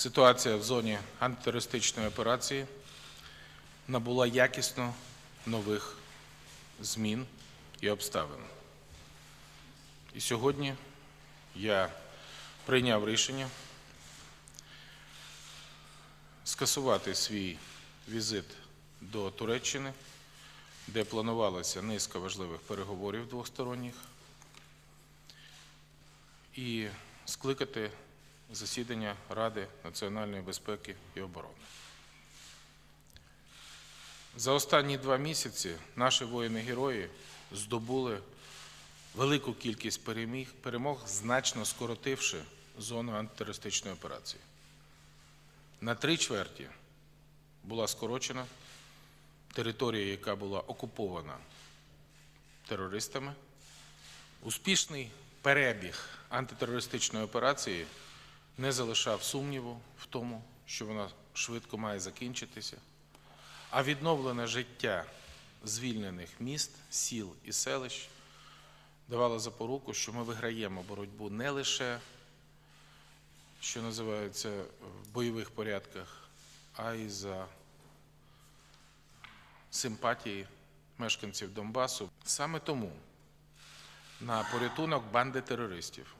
ситуація в зоні антитерористичної операції набула якісно нових змін і обставин. І сьогодні я прийняв рішення скасувати свій візит до Туреччини, де планувалася низка важливих переговорів двосторонніх, і скликати засідання Ради національної безпеки і оборони. За останні два місяці наші воїни-герої здобули велику кількість переміг, перемог, значно скоротивши зону антитерористичної операції. На три чверті була скорочена територія, яка була окупована терористами. Успішний перебіг антитерористичної операції не залишав сумніву в тому, що вона швидко має закінчитися, а відновлене життя звільнених міст, сіл і селищ давало запоруку, що ми виграємо боротьбу не лише, що називається, в бойових порядках, а й за симпатії мешканців Донбасу. Саме тому на порятунок банди терористів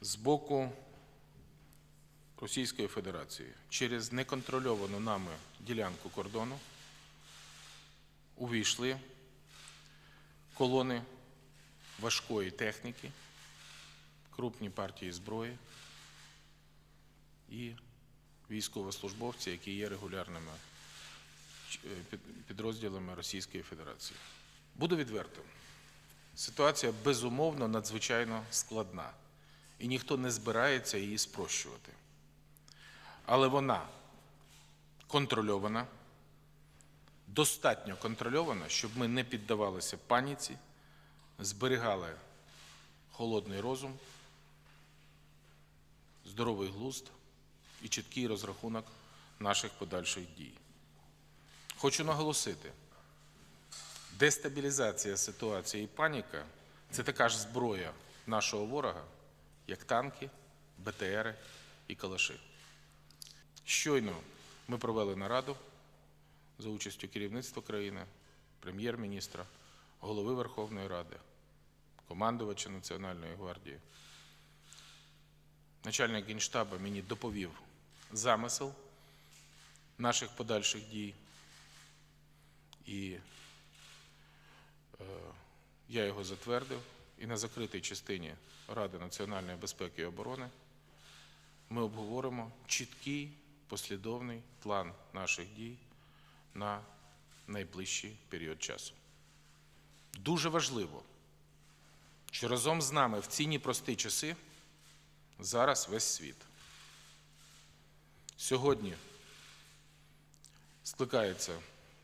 з боку Російської Федерації через неконтрольовану нами ділянку кордону увійшли колони важкої техніки, крупні партії зброї і військовослужбовці, які є регулярними е, підрозділами Російської Федерації. Буду відвертим. Ситуація безумовно надзвичайно складна, і ніхто не збирається її спрощувати. Але вона контрольована, достатньо контрольована, щоб ми не піддавалися паніці, зберігали холодний розум, здоровий глузд і чіткий розрахунок наших подальших дій. Хочу наголосити, Дестабілізація ситуації і паніка це така ж зброя нашого ворога, як танки, БТРи і калаши. Щойно ми провели нараду за участю керівництва країни, прем'єр-міністра, голови Верховної Ради, командувача Національної гвардії. Начальник Генштаба мені доповів замисел наших подальших дій. І Е, Я його затвердив, і на закритій частині Ради національної безпеки і оборони ми обговоримо чіткий послідовний план наших дій на найближчий період часу. Дуже важливо, що разом з нами в ці непрості часи зараз весь світ. Сьогодні скликається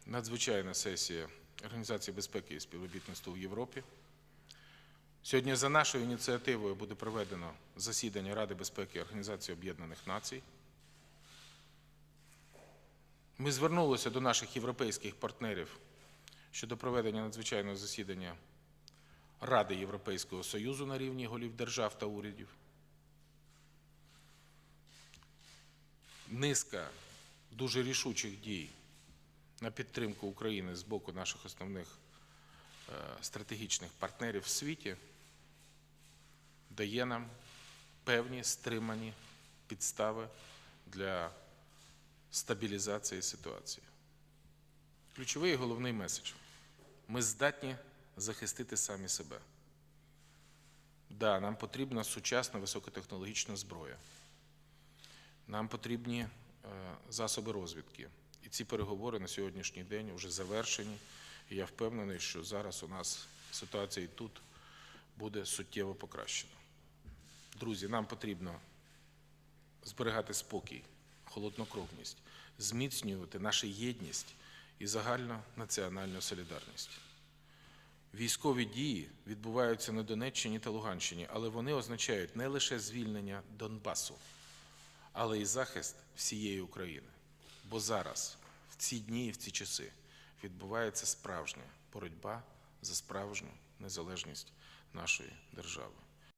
надзвичайна сесія Організації безпеки і співробітництва в Європі. Сьогодні за нашою ініціативою буде проведено засідання Ради безпеки Організації Об'єднаних Націй. Ми звернулися до наших європейських партнерів щодо проведення надзвичайного засідання Ради Європейського Союзу на рівні голів держав та урядів. Низка дуже рішучих дій на підтримку України з боку наших основних е, стратегічних партнерів в світі дає нам певні стримані підстави для стабілізації ситуації. Ключовий і головний меседж. Ми здатні захистити самі себе. Да, нам потрібна сучасна високотехнологічна зброя. Нам потрібні е, засоби розвідки. І ці переговори на сьогоднішній день вже завершені. І я впевнений, що зараз у нас ситуація і тут буде суттєво покращена. Друзі, нам потрібно зберігати спокій, холоднокровність, зміцнювати нашу єдність і загальну національну солідарність. Військові дії відбуваються на Донеччині та Луганщині, але вони означають не лише звільнення Донбасу, але й захист всієї України. Бо зараз, в ці дні і в ці часи, відбувається справжня боротьба за справжню незалежність нашої держави.